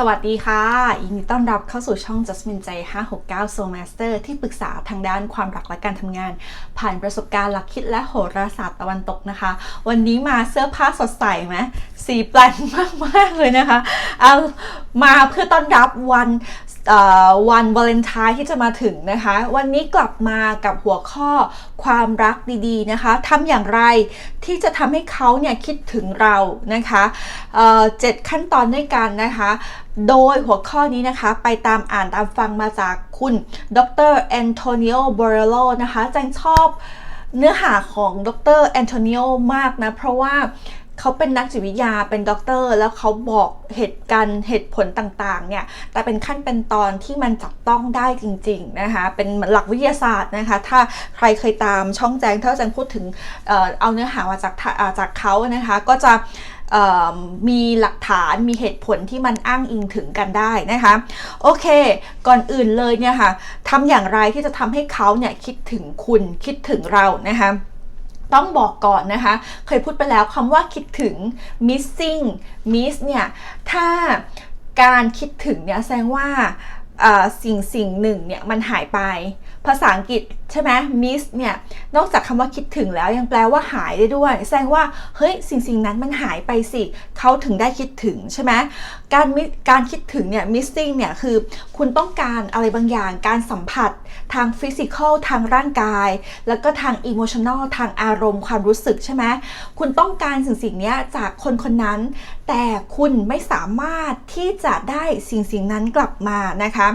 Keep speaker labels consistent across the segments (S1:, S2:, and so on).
S1: สวัสดีค่ะ ยินดีต้อนรับเข้าสู่ช่อง Jasmine ใจ 569 Soul Master ที่ปรึกษาทางด้านความรักและการทำงาน ผ่านประสบการณ์หลักคิดและโหราศาสตร์ตะวันตกนะคะ วันนี้มาเสื้อผ้าสดใสไหมสีแปลนมาก ๆ เลยนะคะ เอามาเพื่อต้อนรับวัน วันวาเลนไทน์ที่จะมาถึงนะคะ วันนี้กลับมากับหัวข้อความรักดีๆนะคะทำอย่างไรที่จะทำให้เขาเนี่ยคิดถึงเรานะคะเจ็ดขั้นตอนด้วยกันนะคะ โดยหัวข้อนี้นะคะ ไปตามอ่านตามฟังมาจากคุณดรแอนโทนิโอโบเรโลนะคะแจงชอบเนื้อหาของดรแอนโทนิโอมากนะ เพราะว่า เขาเป็นนักจิตวิทยาเป็นด็อกเตอร์แล้วเขาบอกเหตุการณ์เหตุผลต่างๆเนี่ยแต่เป็นขั้นเป็นตอนที่มันจับต้องได้จริงๆนะคะเป็นหลักวิทยาศาสตร์นะคะถ้าใครเคยตามช่องแจงถ้าแจงพูดถึงเอเอาเนื้อหามาจากาจากเขานะคะก็จะมีหลักฐานมีเหตุผลที่มันอ้างอิงถึงกันได้นะคะ โอเค ก่อนอื่นเลยเนี่ยค่ะทำอย่างไรที่จะทำให้เขาเนี่ยคิดถึงคุณคิดถึงเรานะคะ ต้องบอกก่อนนะคะ เคยพูดไปแล้วคำว่าคิดถึง missing miss เนี่ย ถ้าการคิดถึงเนี่ยแสดงว่าสิ่งสิ่งหนึ่งเนี่ยมันหายไป ภาษาอังกฤษใช่ไหม miss เนี่ย นอกจากคำว่าคิดถึงแล้วยังแปลว่าหายได้ด้วย แสดงว่า เฮ้ย สิ่งสิ่งนั้นมันหายไปสิ เขาถึงได้คิดถึงใช่ไหม การการคิดถึงเนี่ย missing เนี่ย คือคุณต้องการอะไรบางอย่าง การสัมผัสทางฟิสิกอลทางร่างกาย แล้วก็ทางอิโมชัน a ลทางอารมณ์ความรู้สึกใช่ไหม คุณต้องการสิ่งสิ่งนี้จากคนคนนั้น แต่คุณไม่สามารถที่จะได้สิ่งสิ่งนั้นกลับมานะคะ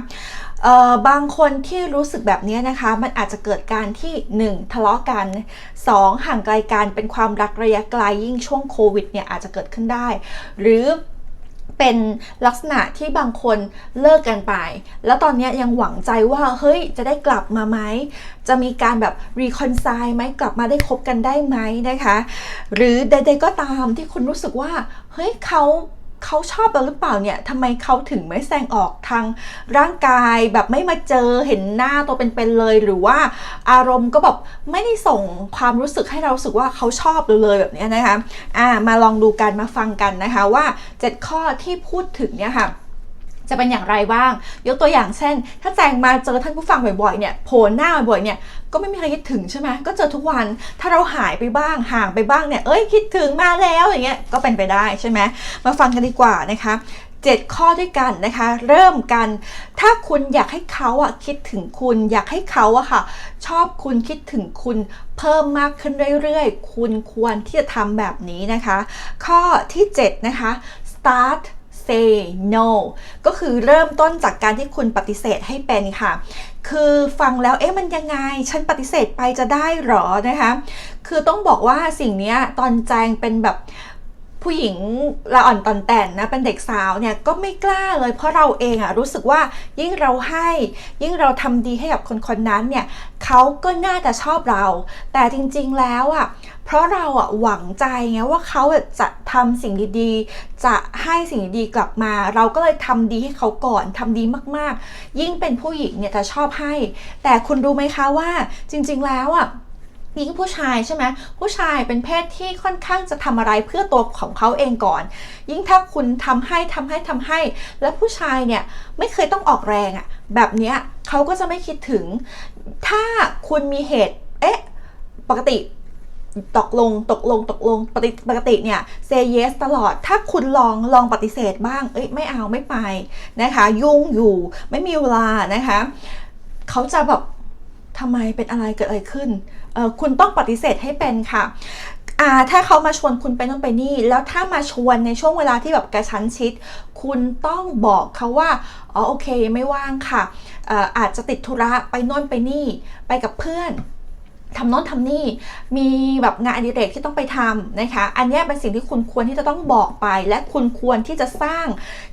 S1: บางคนที่รู้สึกแบบนี้นะคะ มันอาจจะเกิดการที่ 1. ทะเลาะกัน 2. ห่างไกลกันเป็นความรักระยะไกลยิ่งช่วงโควิดเนี่ยอาจจะเกิดขึ้นได้ หรือเป็นลักษณะที่บางคนเลิกกันไป แล้วตอนนี้ยังหวังใจว่าเฮ้ยจะได้กลับมาไหม จะมีการแบบรีคอนไซล์ไหมกลับมาได้คบกันได้ไหมนะคะ หรือใดๆก็ตามที่คุณรู้สึกว่าเฮ้ยเขา เขาชอบเราหรือเปล่าเนี่ยทำไมเขาถึงไม่แสดงออกทางร่างกายแบบไม่มาเจอเห็นหน้าตัวเป็นๆเลย หรือว่าอารมณ์ก็แบบไม่ได้ส่งความรู้สึกให้เราสึกว่าเขาชอบเราเลยแบบนี้นะคะอ่ามาลองดูกันมาฟังกันนะคะว่า 7 ข้อที่พูดถึงเนี่ยค่ะ จะเป็นอย่างไรบ้าง ยกตัวอย่างเช่น ถ้าแจงมาเจอท่านผู้ฟังบ่อยๆเนี่ยโผล่หน้าบ่อยๆเนี่ยก็ไม่มีใครคิดถึงใช่ไหมก็เจอทุกวันถ้าเราหายไปบ้างห่างไปบ้างเนี่ยเอ้ยคิดถึงมาแล้วอย่างเงี้ยก็เป็นไปได้ใช่ไหมมาฟังกันดีกว่านะคะ7 ข้อด้วยกันนะคะ เริ่มกัน ถ้าคุณอยากให้เขาอะคิดถึงคุณ อยากให้เขาอะค่ะ ชอบคุณคิดถึงคุณเพิ่มมากขึ้นเรื่อยๆ คุณควรที่จะทำแบบนี้นะคะ ข้อที่ 7 นะคะ start say no ก็คือเริ่มต้นจากการที่คุณปฏิเสธให้เป็นค่ะ คือฟังแล้วเอ๊ะมันยังไง ฉันปฏิเสธไปจะได้หรอนะคะ คือต้องบอกว่าสิ่งนี้ตอนแจงเป็นแบบ ผู้หญิงละอ่อนตอนแต่นนะเป็นเด็กสาวเนี่ยก็ไม่กล้าเลยเพราะเราเองอะรู้สึกว่ายิ่งเราให้ ยิ่งเราทำดีให้กับคนคนนั้นเนี่ยเขาก็น่าจะชอบเรา แต่จริงๆแล้วอะเพราะเราอะหวังใจไงว่าเขาจะทำสิ่งดีๆ จะให้สิ่งดีๆกลับมา เราก็เลยทำดีให้เขาก่อนทำดีมากๆ ยิ่งเป็นผู้หญิงเนี่ยจะชอบให้ แต่คุณรู้ไหมคะว่าจริง ๆแล้วอะ ยิ่งผู้ชายใช่ไหมผู้ชายเป็นเพศที่ค่อนข้างจะทำอะไรเพื่อตัวของเขาเองก่อน ยิ่งถ้าคุณทำให้ทำให้ทำให้ แล้วผู้ชายเนี่ยไม่เคยต้องออกแรงอะแบบเนี้ยเขาก็จะไม่คิดถึง ถ้าคุณมีเหตุเอ๊ะปกติตกลงตกลงตกลงปกติปกติเนี่ย say yes ตลอดถ้าคุณลองลองปฏิเสธบ้าง เอ้ยไม่เอาไม่ไปนะคะ ยุ่งอยู่ไม่มีเวลานะคะ เขาจะแบบ ทำไมเป็นอะไรเกิดอะไรขึ้น คุณต้องปฏิเสธให้เป็นค่ะถ้าเขามาชวนคุณไปนู่นไปนี่ แล้วถ้ามาชวนในช่วงเวลาที่แบบกระชั้นชิด คุณต้องบอกเขาว่า อ๋อโอเคไม่ว่างค่ะอออาจจะติดธุระไปนู่นไปนี่ ไปกับเพื่อน ทำโน้นทำนี่ มีแบบงานอดิเรกที่ต้องไปทำนะคะ อันนี้เป็นสิ่งที่คุณควรที่จะต้องบอกไป และคุณควรที่จะสร้าง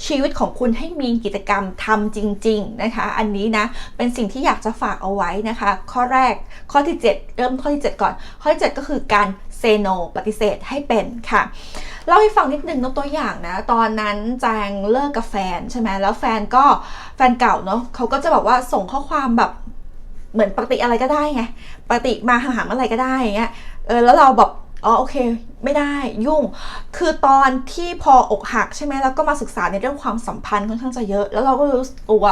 S1: ชีวิตของคุณให้มีกิจกรรมทำจริง ๆ นะคะ อันนี้นะ เป็นสิ่งที่อยากจะฝากเอาไว้นะคะ ข้อแรก ข้อที่ 7 เริ่มข้อที่ 7 ก่อน ข้อที่ 7 ก็คือการเซโนปฏิเสธให้เป็นค่ะเล่าให้ฟังนิดนึงยกตัวอย่างนะ ตอนนั้นแจงเลิกกับแฟนใช่ไหมแล้วแฟนก็แฟนเก่าเนาะเขาก็จะแบบว่าส่งข้อความแบบ เหมือนปกติอะไรก็ได้ไงปกติมาหามื่อไรก็ได้อย่างเงี้ยเออแล้วเราแบบอ๋อโอเค ไม่ได้ยุ่ง คือตอนที่พออกหักใช่ไหมแล้วก็มาศึกษาในเรื่องความสัมพันธ์ค่อนข้างจะเยอะ แล้วเราก็รู้ตัว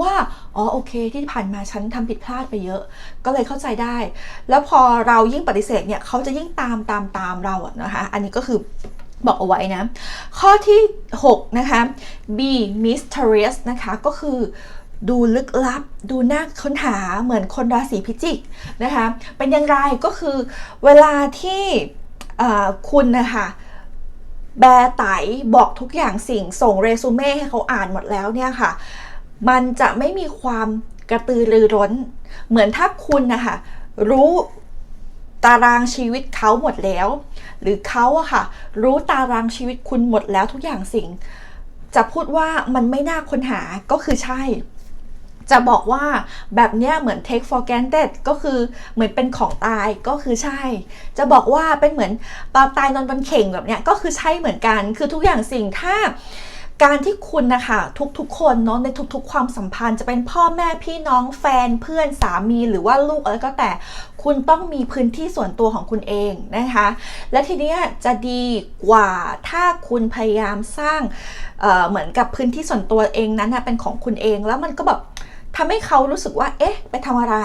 S1: ว่าอ๋อโอเค ที่ผ่านมาฉันทำผิดพลาดไปเยอะ ก็เลยเข้าใจได้ แล้วพอเรายิ่งปฏิเสธเนี่ยเขาจะยิ่งตามตามตามเราอะนะคะ อันนี้ก็คือบอกเอาไว้นะ ข้อที่ 6 นะคะ be mysterious นะคะก็คือ ดูลึกลับ ดูน่าค้นหาเหมือนคนราศีพิจิกนะคะเป็นอย่างไรก็คือเวลาที่คุณนะคะแบร์ไตบอกทุกอย่างสิ่งส่งเรซูเม่ให้เขาอ่านหมดแล้วเนี่ยค่ะ มันจะไม่มีความกระตือรือร้น เหมือนถ้าคุณนะคะรู้ตารางชีวิตเขาหมดแล้ว หรือเขาอะค่ะ รู้ตารางชีวิตคุณหมดแล้วทุกอย่างสิ่ง จะพูดว่ามันไม่น่าค้นหาก็คือใช่ จะบอกว่าแบบเนี้ยเหมือน take for granted ก็คือเหมือนเป็นของตายก็คือใช่ จะบอกว่าเป็นเหมือนปลาตายนอนบนเข่งแบบเนี้ยก็คือใช่เหมือนกัน คือทุกอย่างสิ่งถ้าการที่คุณนะคะทุกๆ คนเนาะในทุกๆ ความสัมพันธ์จะเป็นพ่อแม่พี่น้องแฟนเพื่อนสามีหรือว่าลูกอะไรก็แต่ คุณต้องมีพื้นที่ส่วนตัวของคุณเองนะคะ และทีนี้จะดีกว่าถ้าคุณพยายามสร้างเเหมือนกับพื้นที่ส่วนตัวเองนั้นนะเป็นของคุณเองแล้วมันก็แบบ ทำให้เขารู้สึกว่า เอ๊ะ ไปทำอะไร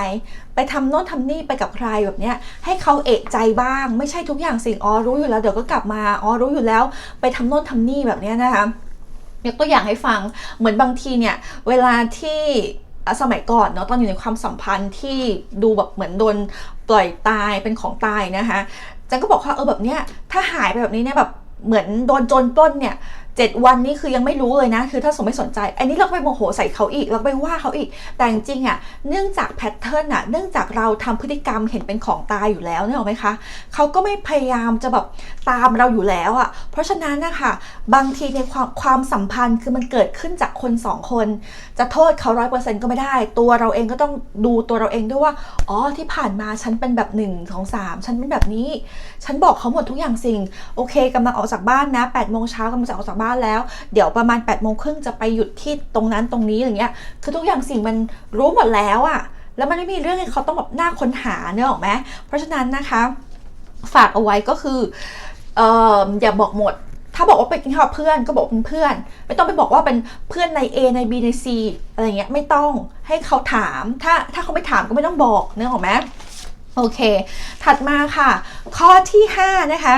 S1: ไปทำโน่นทำนี่ไปกับใครแบบเนี้ย ให้เขาเอะใจบ้าง ไม่ใช่ทุกอย่างสิ่งอ๋อรู้อยู่แล้วเดี๋ยวก็กลับมาอ๋อรู้อยู่แล้ว ไปทำโน่นทำนี่แบบเนี้ยนะคะยกตัวอย่างให้ฟังเหมือนบางทีเนี่ย เวลาที่สมัยก่อนเนาะตอนอยู่ในความสัมพันธ์ที่ดูแบบเหมือนโดนปล่อยตายเป็นของตายนะคะจันก็บอกว่าเออแบบเนี้ยถ้าหายไปแบบนี้เนี่ยแบบเหมือนโดนโจรปล้นเนี่ย เจ็ดวันนี้คือยังไม่รู้เลยนะ คือถ้าสมไม่สนใจ อันนี้เราไปโมโหใส่เขาอีก เราไปว่าเขาอีก แต่จริงๆอะ เนื่องจากแพทเทิร์นอะ เนื่องจากเราทำพฤติกรรมเห็นเป็นของตายอยู่แล้วเนี่ยหรอไหมคะ เขาก็ไม่พยายามจะแบบตามเราอยู่แล้วอะ เพราะฉะนั้นนะคะบางทีในความความสัมพันธ์คือมันเกิดขึ้นจากคนสองคน จะโทษเขาร้อยเปอร์เซ็นต์ก็ไม่ได้ ตัวเราเองก็ต้องดูตัวเราเองด้วยว่า อ๋อ ที่ผ่านมาฉันเป็นแบบหนึ่งของสามฉันเป็นแบบนี้ ฉันบอกเขาหมดทุกอย่างสิ่ง โอเคกำลังออกจากบ้านนะ8ปดโมงเช้ากำลังจะออกจากบ้านแล้ว เดี๋ยวประมาณ8ปดโมงครึ่งจะไปหยุดที่ตรงนั้นตรงนี้อย่างเงี้ย คือทุกอย่างสิ่งมันรู้หมดแล้วอะแล้วมันไม่มีเรื่องให้เขาต้องแบบหน้าค้นหาเนอะออกไหมเพราะฉะนั้นนะคะ ฝากเอาไว้ก็คือเอออย่าบอกหมด ถ้าบอกว่าไปกินข้าวเพื่อนก็บอกเป็นเพื่อน ไม่ต้องไปบอกว่าเป็นเพื่อนใน A ใน B ใน C อะไรเงี้ยไม่ต้องให้เขาถาม ถ้าถ้าเขาไม่ถามก็ไม่ต้องบอกเนอะออกไหมโอเค ถัดมาค่ะ ข้อที่ 5 นะคะ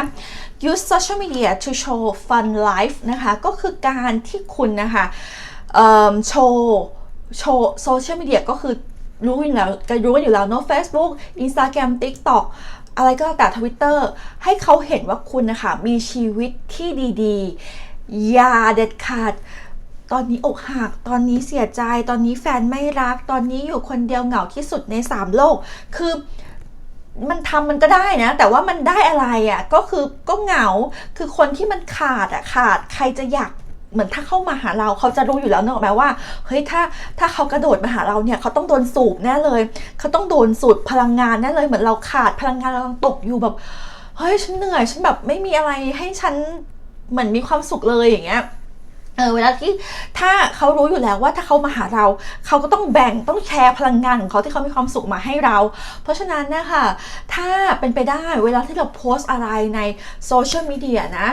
S1: use social media to show fun life นะคะ ก็คือการที่คุณนะคะโชว์โชว์โซเชียลมีเดียก็คือรู้อยู่แล้วก็รู้กันอยู่แล้วเนาะ Facebook Instagram TikTok อะไรก็แต่ทวิตเตอร์ให้เขาเห็นว่าคุณนะคะมีชีวิตที่ดีๆ อย่าเด็ดขาด ตอนนี้อกหัก ตอนนี้เสียใจ ตอนนี้แฟนไม่รัก ตอนนี้อยู่คนเดียวเหงาที่สุดในสามโลก คือ มันทำมันก็ได้นะ แต่ว่ามันได้อะไรอะ่ะก็คือก็เหงาคือคนที่มันขาดอะ่ะขาดใครจะอยากเหมือนถ้าเข้ามาหาเราเขาจะรู้อยู่แล้วเนอะแม้ว่าเฮ้ยถ้าถ้าเขากระโดดมาหาเราเนี่ยเขาต้องโดนสูบแน่เลย เขาต้องโดนสูดพลังงานแน่เลย เหมือนเราขาดพลังงานเราตกอยู่แบบเฮ้ยฉันเหนื่อยฉันแบบไม่มีอะไรให้ฉันเหมือนมีความสุขเลยอย่างเงี้ย เออเวลาที่ถ้าเขารู้อยู่แล้วว่าถ้าเขามาหาเรา เขาก็ต้องแบ่งต้องแชร์พลังงานของเขาที่เขามีความสุขมาให้เรา เพราะฉะนั้นนะคะถ้าเป็นไปได้เวลาที่เราโพสอะไรในโซเชียลมีเดียนะ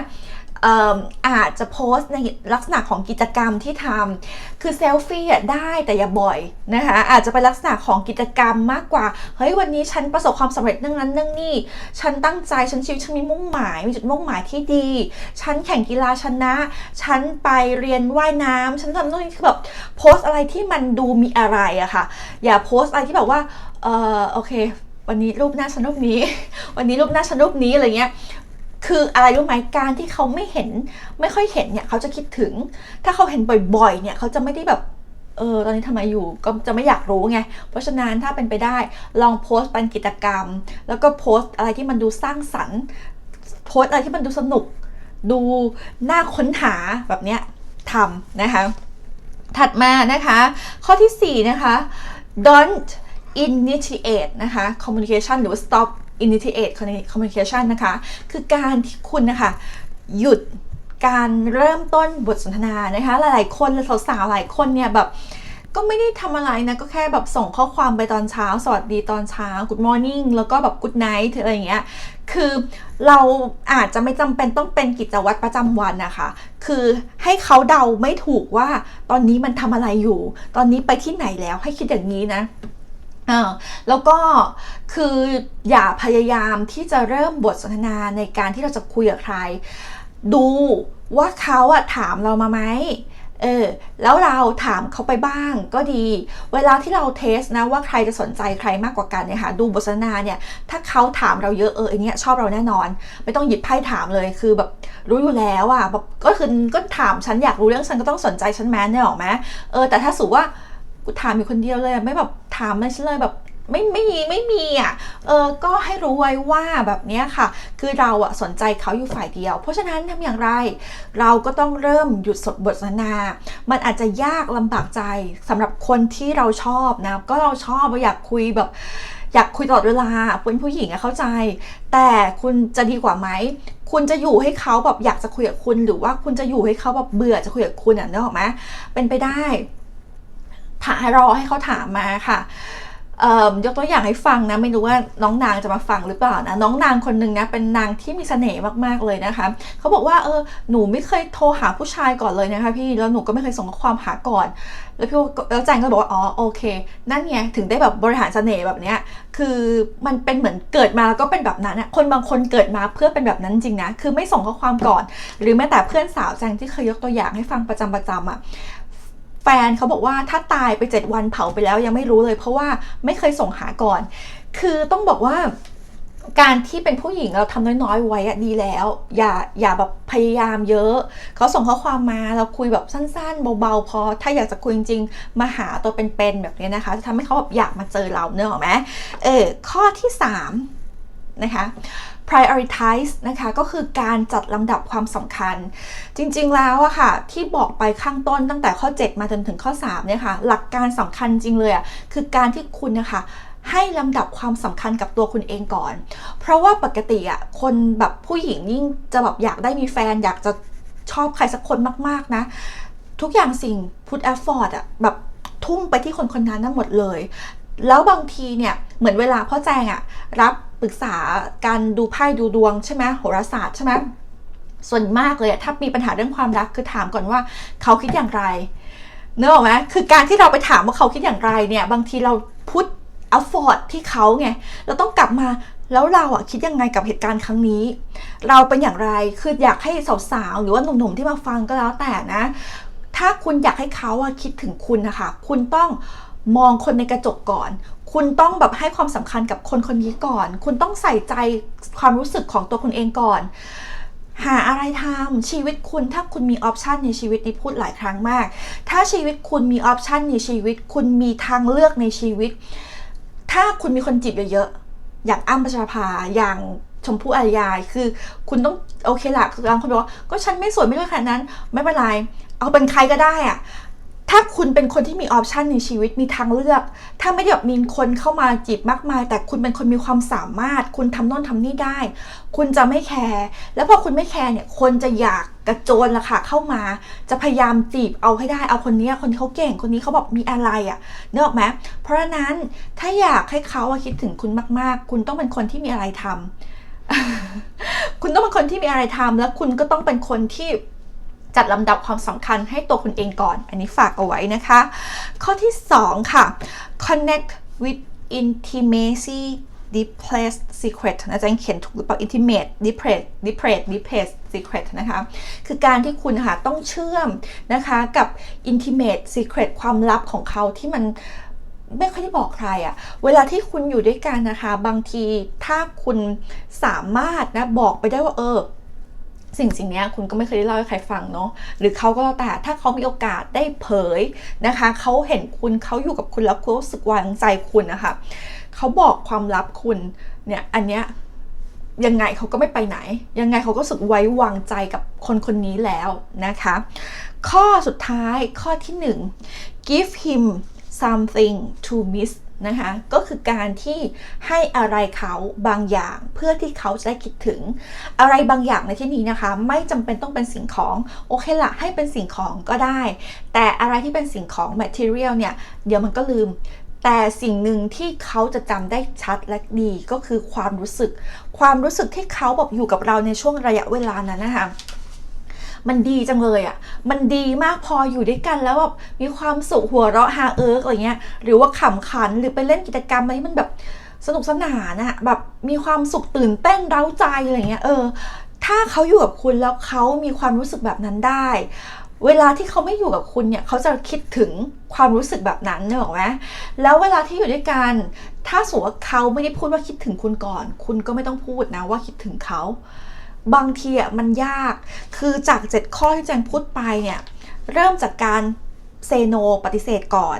S1: อาจจะโพสต์ในลักษณะของกิจกรรมที่ทำคือเซลฟี่ได้แต่อย่าบ่อยนะคะอาจจะเป็นลักษณะของกิจกรรมมากกว่า เฮ้ยวันนี้ฉันประสบความสำเร็จเรื่องนั้นเรื่องนี้ ฉันตั้งใจฉันชีวิตฉันมีมุ่งหมาย มีจุดมุ่งหมายที่ดี ฉันแข่งกีฬาชนะ ฉันไปเรียนว่ายน้ำฉันทำนู่นนี่คือแบบโพสอะไรที่มันดูมีอะไรอะค่ะ อย่าโพสอะไรที่แบบว่าเออโอเค วันนี้รูปหน้าฉันรูปนี้ วันนี้รูปหน้าฉันรูปนี้อะไรเงี้ย คืออะไรรู้ไหมการที่เขาไม่เห็นไม่ค่อยเห็นเนี่ยเขาจะคิดถึง ถ้าเขาเห็นบ่อยๆ เนี่ยเขาจะไม่ได้แบบเออตอนนี้ทำไมอยู่ก็จะไม่อยากรู้ไง เพราะฉะนั้นถ้าเป็นไปได้ลองโพสต์เป็นกิจกรรม แล้วก็โพสต์อะไรที่มันดูสร้างสรรค์ โพสต์อะไรที่มันดูสนุก ดูน่าค้นหาแบบเนี้ยทำนะคะ ถัดมานะคะ ข้อที่ 4 นะคะ don't initiate นะคะ communication หรือว่า stop initiate communication นะคะ คือการที่คุณนะคะ หยุดการเริ่มต้นบทสนทนานะคะ หลายๆ คนสาวๆหลายคนเนี่ยแบบก็ไม่ได้ทำอะไรนะ ก็แค่แบบส่งข้อความไปตอนเช้า สวัสดีตอนเช้า good morning แล้วก็แบบ good night อะไรอย่างเงี้ย คือเราอาจจะไม่จำเป็นต้องเป็นกิจวัตรประจำวันนะคะ คือให้เขาเดาไม่ถูกว่าตอนนี้มันทำอะไรอยู่ ตอนนี้ไปที่ไหนแล้วให้คิดอย่างนี้นะ แล้วก็คืออย่าพยายามที่จะเริ่มบทสนทนาในการที่เราจะคุยกับใคร ดูว่าเขาอะถามเรามาไหมเออแล้วเราถามเขาไปบ้างก็ดี เวลาที่เราเทสนะว่าใครจะสนใจใครมากกว่ากันเนี่ยค่ะดูบทสนทนาเนี่ยถ้าเขาถามเราเยอะเออไอเนี้ยชอบเราแน่นอน ไม่ต้องหยิบไพ่ถามเลยคือแบบรู้อยู่แล้วอะแบบก็คือก็ถามฉันอยากรู้เรื่องฉันก็ต้องสนใจฉันแม้เนี่ยหรอไหมเออแต่ถ้าสูว่า กูถามอยู่คนเดียวเลยไม่แบบถามเลยฉันเลยแบบไม่ไม่มีไม่มีอะ เออ ก็ให้รู้ไว้ว่าแบบเนี้ยค่ะ คือเราอะสนใจเขาอยู่ฝ่ายเดียว เพราะฉะนั้นทำอย่างไร เราก็ต้องเริ่มหยุดสดบทสนทนา มันอาจจะยากลำบากใจสำหรับคนที่เราชอบนะ ก็เราชอบเราอยากคุยแบบ อยากคุยตลอดเวลาเป็นผู้หญิงอะเข้าใจ แต่คุณจะดีกว่าไหม คุณจะอยู่ให้เขาแบบอยากจะคุยกับคุณ หรือว่าคุณจะอยู่ให้เขาแบบเบื่อจะคุยกับคุณอะนึกออกไหมเป็นไปได้ ถารอให้เขาถามมาค่ะเอ่อยกตัวอย่างให้ฟังนะไม่รู้ว่าน้องนางจะมาฟังหรือเปล่านะน้องนางคนหนึ่งนะเป็นนางที่มีเสน่ห์มากๆเลยนะคะเขาบอกว่าเออหนูไม่เคยโทรหาผู้ชายก่อนเลยนะคะพี่แล้วหนูก็ไม่เคยส่งข้อความหาก่อน แล้วพี่แล้วแจงก็บอกว่าอ๋อโอเค นั่นไงถึงได้แบบบริหารเสน่ห์แบบเนี้ยคือมันเป็นเหมือนเกิดมาแล้วก็เป็นแบบนั้นอะคนบางคนเกิดมาเพื่อเป็นแบบนั้นจริงนะคือไม่ส่งข้อความก่อน หรือแม้แต่เพื่อนสาวแจงที่เคยยกตัวอย่างให้ฟังประจำประจำอะแฟนเขาบอกว่าถ้าตายไป 7 วันเผาไปแล้วยังไม่รู้เลย เพราะว่าไม่เคยส่งหาก่อน คือต้องบอกว่าการที่เป็นผู้หญิงเราทำน้อยๆไว้อะดีแล้ว อย่าอย่าแบบพยายามเยอะ เขาส่งข้อความมาเราคุยแบบสั้นๆ เบาๆพอถ้าอยากจะคุยจริงๆ มาหาตัวเป็นๆแบบนี้นะคะจะทำให้เขาแบบอยากมาเจอเราเนอะหรอไหมเออข้อที่ 3 นะคะ prioritize นะคะก็คือการจัดลำดับความสำคัญ จริงๆแล้วอะค่ะ ที่บอกไปข้างต้นตั้งแต่ข้อ 7 มาจนถึงข้อ3เนี่ยค่ะ หลักการสำคัญจริงเลยอะคือการที่คุณนะคะให้ลำดับความสำคัญกับตัวคุณเองก่อน เพราะว่าปกติอะคนแบบผู้หญิงยิ่งจะแบบอยากได้มีแฟน อยากจะชอบใครสักคนมาก ๆนะ ทุกอย่างสิ่ง put effort อะแบบทุ่มไปที่คนคนนั้นนั่นหมดเลย แล้วบางทีเนี่ยเหมือนเวลาพ่อแจงอะรับ ปรึกษาการดูไพ่ดูดวงใช่ไหมโหราศาสตร์ใช่ไหมส่วนมากเลยถ้ามีปัญหาเรื่องความรักคือถามก่อนว่าเขาคิดอย่างไรเนอะไหมคือการที่เราไปถามว่าเขาคิดอย่างไรเนี่ย บางทีเราพุทเอัฟฟอร์ดที่เขาไงเราต้องกลับมาแล้วเราอะคิดยังไงกับเหตุการณ์ครั้งนี้ เราเป็นอย่างไรคืออยากให้สาวๆหรือว่าหนุ่มๆที่มาฟังก็แล้วแต่นะ ถ้าคุณอยากให้เขาอะคิดถึงคุณนะคะคุณต้องมองคนในกระจกก่อน คุณต้องแบบให้ความสำคัญกับคนคนนี้ก่อน คุณต้องใส่ใจความรู้สึกของตัวคุณเองก่อน หาอะไรทำชีวิตคุณถ้าคุณมีออปชันในชีวิตนี้พูดหลายครั้งมาก ถ้าชีวิตคุณมีออปชันในชีวิต คุณมีทางเลือกในชีวิต ถ้าคุณมีคนจีบเยอะๆอย่างอ้ำพัชาภาอย่างชมพู่อารยาคือคุณต้องโอเคละคือบางคนบอกว่าก็ฉันไม่สวยไม่รวยขนาดนั้น ไม่เป็นไร เอาเป็นใครก็ได้อะ ถ้าคุณเป็นคนที่มีออปชันในชีวิตมีทางเลือก ถ้าไม่ได้แบบมีคนเข้ามาจีบมากมาย แต่คุณเป็นคนมีความสามารถ คุณทำโน่นทำนี่ได้ คุณจะไม่แคร์แล้วพอคุณไม่แคร์เนี่ยคนจะอยากกระโจนละค่ะเข้ามา จะพยายามจีบเอาให้ได้เอาคนนี้คนที่เขาเก่งคนนี้เขาแบบมีอะไรอะ่ะเนกออกไหมเพราะฉะนั้นถ้าอยากให้เขาคิดถึงคุณมาก ๆ คุณต้องเป็นคนที่มีอะไรทำคุณต้องเป็นคนที่มีอะไรทำแล้วคุณก็ต้องเป็นคนที่ จัดลำดับความสำคัญให้ตัวคุณเองก่อน อันนี้ฝากเอาไว้นะคะ ข้อที่ 2 ค่ะ connect with intimacy depressed secret นะจะเขียนถูกหรือเปล่า intimate depressed depressed depressed secret นะคะ คือการที่คุณค่ะต้องเชื่อมนะคะกับ intimate secret ความลับของเขาที่มันไม่ค่อยได้บอกใครอะเวลาที่คุณอยู่ด้วยกันนะคะ บางทีถ้าคุณสามารถนะบอกไปได้ว่าเออ สิ่งสิ่งนี้คุณก็ไม่เคยได้เล่าให้ใครฟังเนาะหรือเขาก็แล้วแต่ถ้าเขามีโอกาสได้เผยนะคะเขาเห็นคุณเขาอยู่กับคุณแล้วเขารู้สึกวางใจคุณนะคะเขาบอกความลับคุณเนี่ยอันเนี้ยยังไงเขาก็ไม่ไปไหน ยังไงเขาก็รู้สึกไว้วางใจกับคนคนนี้แล้วนะคะ ข้อสุดท้ายข้อที่หนึ่ง give him something to miss นะคะก็คือการที่ให้อะไรเขาบางอย่างเพื่อที่เขาจะได้คิดถึง อะไรบางอย่างในที่นี้นะคะ ไม่จำเป็นต้องเป็นสิ่งของโอเคละให้เป็นสิ่งของก็ได้ แต่อะไรที่เป็นสิ่งของ material เนี่ยเดี๋ยวมันก็ลืม แต่สิ่งหนึ่งที่เขาจะจำได้ชัดและดีก็คือความรู้สึก ความรู้สึกที่เขาแบบอยู่กับเราในช่วงระยะเวลานั้นนะคะ มันดีจังเลยอะ่ะ มันดีมากพออยู่ด้วยกันแล้วแบบมีความสุขหัวเราะฮาเอิร์กอะไรเงี้ย หรือว่าขำขันหรือไปเล่นกิจกรรมอะไรที่มันแบบสนุกสนานอะแบบมีความสุขตื่นเต้นเร้าใจอะไรเงี้ย เออ ถ้าเขาอยู่กับคุณแล้วเขามีความรู้สึกแบบนั้นได้ เวลาที่เขาไม่อยู่กับคุณเนี่ยเขาจะคิดถึงความรู้สึกแบบนั้นเนี่ยหรอไหมแล้วเวลาที่อยู่ด้วยกัน ถ้าสมมติว่าเขาไม่ได้พูดว่าคิดถึงคุณก่อน คุณก็ไม่ต้องพูดนะว่าคิดถึงเขา บางทีอะมันยาก คือจากเจ็ดข้อที่แจงพูดไปเนี่ยเริ่มจากการเซโนปฏิเสธก่อน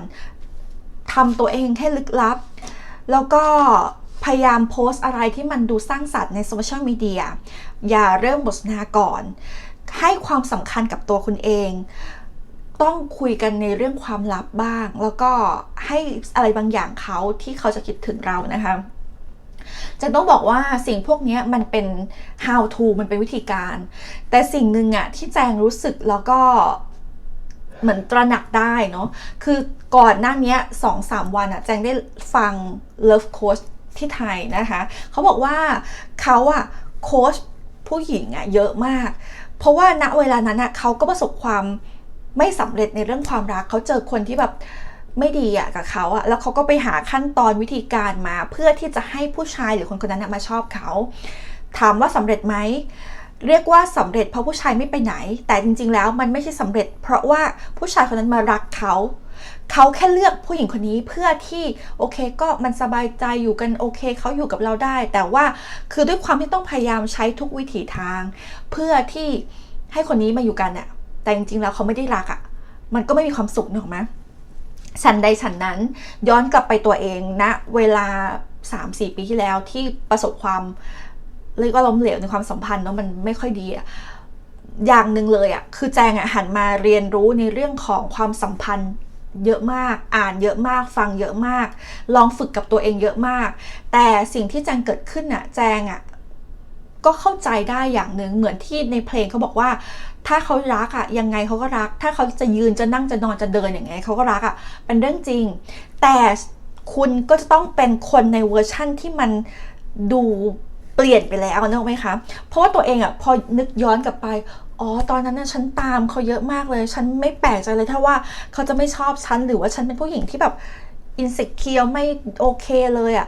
S1: ทำตัวเองให้ลึกลับ แล้วก็พยายามโพสต์อะไรที่มันดูสร้างสรรค์ในโซเชียลมีเดียอย่าเริ่มบทสนทนาก่อน ให้ความสำคัญกับตัวคุณเอง ต้องคุยกันในเรื่องความลับบ้าง แล้วก็ให้อะไรบางอย่างเขาที่เขาจะคิดถึงเรานะคะ จะต้องบอกว่าสิ่งพวกนี้มันเป็น how to มันเป็นวิธีการ แต่สิ่งหนึ่งอะที่แจงรู้สึกแล้วก็เหมือนตระหนักได้เนาะคือก่อนหน้านี้สองสามวันอะแจงได้ฟัง Love Coach ที่ไทยนะคะเขาบอกว่าเขาอะโค้ชผู้หญิงอะเยอะมาก เพราะว่าณเวลานั้นอะเขาก็ประสบความไม่สำเร็จในเรื่องความรัก เขาเจอคนที่แบบ ไม่ดีอะกับเขาอะแล้วเขาก็ไปหาขั้นตอนวิธีการมา เพื่อที่จะให้ผู้ชายหรือคนคนนั้นนะมาชอบเขา ถามว่าสำเร็จไหมเรียกว่าสำเร็จเพราะผู้ชายไม่ไปไหน แต่จริง ๆ แล้วมันไม่ใช่สำเร็จ เพราะว่าผู้ชายคนนั้นมารักเขา เขาแค่เลือกผู้หญิงคนนี้เพื่อที่โอเคก็มันสบายใจอยู่กันโอเคเขาอยู่กับเราได้ แต่ว่าคือด้วยความที่ต้องพยายามใช้ทุกวิถีทาง เพื่อที่ให้คนนี้มาอยู่กันอะแต่จริงๆแล้วเขาไม่ได้รักอะมันก็ไม่มีความสุขนึกออกไหม ฉันใดฉันนั้นย้อนกลับไปตัวเองนะเวลา 3-4 ปีที่แล้วที่ประสบความเรียกว่าล้มเหลวในความสัมพันธ์เนาะมันไม่ค่อยดีอะอย่างหนึ่งเลยอะคือแจงอะหันมาเรียนรู้ในเรื่องของความสัมพันธ์เยอะมาก อ่านเยอะมาก ฟังเยอะมาก ลองฝึกกับตัวเองเยอะมาก แต่สิ่งที่แจงเกิดขึ้นอะแจงอะก็เข้าใจได้อย่างหนึ่งเหมือนที่ในเพลงเขาบอกว่า ถ้าเขารักอะยังไงเขาก็รัก ถ้าเขาจะยืนจะนั่งจะนอนจะเดินอย่างไงเขาก็รักอะเป็นเรื่องจริง แต่คุณก็จะต้องเป็นคนในเวอร์ชั่นที่มันดูเปลี่ยนไปแล้วนึกออกไหมคะ เพราะว่าตัวเองอะพอนึกย้อนกลับไปอ๋อ ตอนนั้นน่ะฉันตามเขาเยอะมากเลย ฉันไม่แปลกใจเลยถ้าว่าเขาจะไม่ชอบฉัน หรือว่าฉันเป็นผู้หญิงที่แบบอินสิเคียวไม่โอเคเลยอะ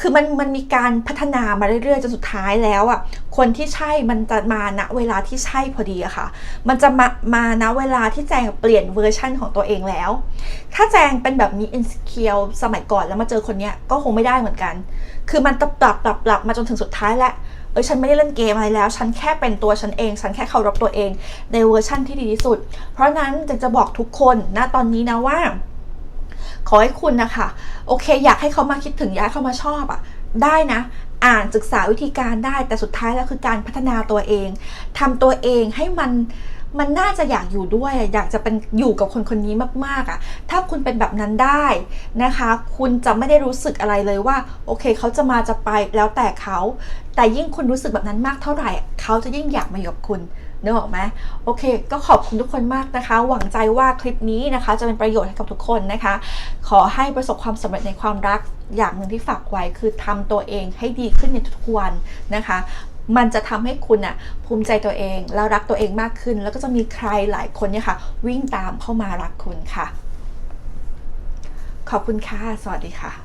S1: คือมันมันมีการพัฒนามาเรื่อยๆจนสุดท้ายแล้วอะคนที่ใช่มันจะมาณเวลาที่ใช่พอดีอะค่ะ มันจะมามาณเวลาที่แจงเปลี่ยนเวอร์ชั่นของตัวเองแล้ว ถ้าแจงเป็นแบบนี้อินสเคียวสมัยก่อนแล้วมาเจอคนเนี้ยก็คงไม่ได้เหมือนกัน คือมันปรับปรับปรับมาจนถึงสุดท้ายแล้วเออฉันไม่ได้เล่นเกมอะไรแล้ว ฉันแค่เป็นตัวฉันเอง ฉันแค่เคารพตัวเองในเวอร์ชั่นที่ดีที่สุด เพราะนั้นจะจะบอกทุกคนนะตอนนี้นะว่า ขอให้คุณนะคะโอเค อยากให้เขามาคิดถึงอยากให้เขามาชอบอะได้นะ อ่านศึกษาวิธีการได้แต่สุดท้ายแล้วคือการพัฒนาตัวเองทำตัวเองให้มันมันน่าจะอยากอยู่ด้วย อยากจะเป็นอยู่กับคนคนนี้มากๆอะถ้าคุณเป็นแบบนั้นได้นะคะ คุณจะไม่ได้รู้สึกอะไรเลยว่า โอเคเขาจะมาจะไปแล้วแต่เขา แต่ยิ่งคุณรู้สึกแบบนั้นมากเท่าไหร่ เขาจะยิ่งอยากมาอยู่กับคุณ นึกออกไหมโอเค ก็ขอบคุณทุกคนมากนะคะ หวังใจว่าคลิปนี้นะคะ จะเป็นประโยชน์ให้กับทุกคนนะคะ ขอให้ประสบความสำเร็จในความรักอย่างหนึ่งที่ฝากไว้คือทำตัวเองให้ดีขึ้นในทุกวันนะคะมันจะทำให้คุณอะภูมิใจตัวเอง แล้วรักตัวเองมากขึ้น แล้วก็จะมีใครหลายคนเนี่ยค่ะ วิ่งตามเข้ามารักคุณค่ะ ขอบคุณค่ะ สวัสดีค่ะ